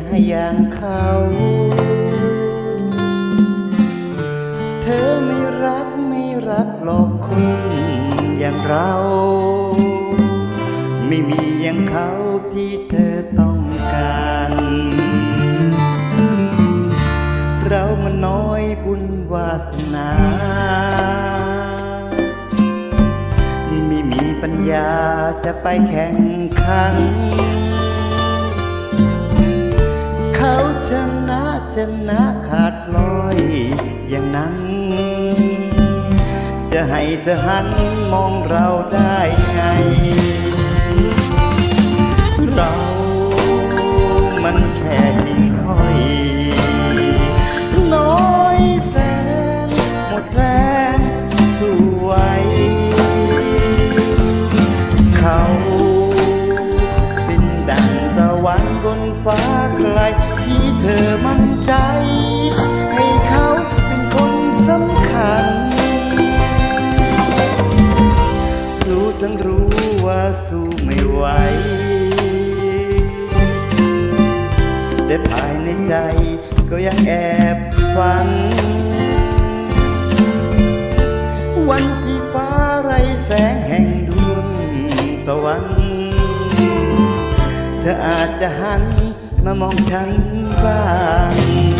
จะให้อย่างเขา เธอไม่รักไม่รักหรอกคนอย่างเรา ไม่มีอย่างเขาที่เธอต้องการ เรามันน้อยบุญวาสนาไม่มีปัญญาจะไปแข่งขัน เขาชนะชนะขาดลอย อย่างนั้น จะให้เธอหันมองเราได้ไง นบนฟ้าไกลที่เธอมั่นใจ เธออาจจะหันมามองฉันบ้าง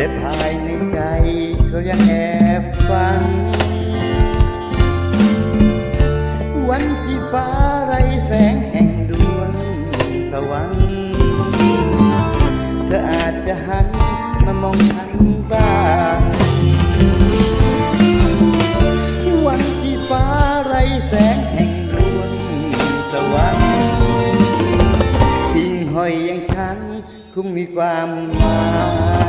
แต่ภายในใจก็ยังแอบฝันวันที่ฟ้าไรแสงแห่งดวงตะวันเธออาจจะหันมามองฉันบ้างวันที่ฟ้าไรแสงแห่งดวงตะวันทิ้งห้อยอย่างฉันคงมีความหมาย